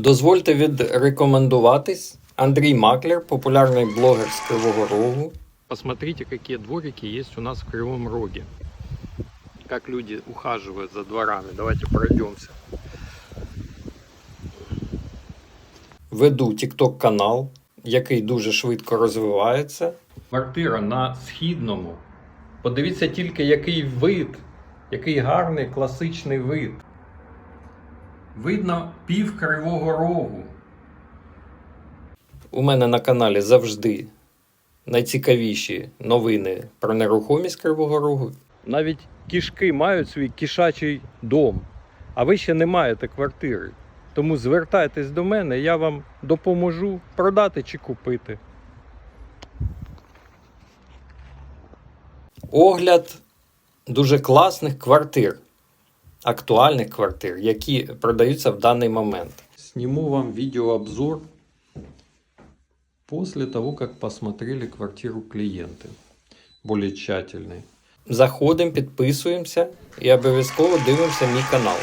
Дозвольте відрекомендуватись. Андрій Маклер, популярний блогер з Кривого Рогу. Посмотрите, какие дворики есть у нас в Кривом Роге. Как люди ухаживают за дворами. Давайте пройдемся. Веду TikTok канал, який дуже швидко розвивається. Квартира на східному. Подивіться тільки, який вид, який гарний класичний вид. Видно пів Кривого Рогу. У мене на каналі завжди найцікавіші новини про нерухомість Кривого Рогу. Навіть кішки мають свій кішачий дом, а ви ще не маєте квартири. Тому звертайтесь до мене, я вам допоможу продати чи купити. Огляд дуже класних квартир, актуальних квартир, які продаються в даний момент. Сниму вам видеообзор после того, как посмотрели квартиру клиенты. Более тщательный. Заходимо, підписуємося і обов'язково дивимося мій канал.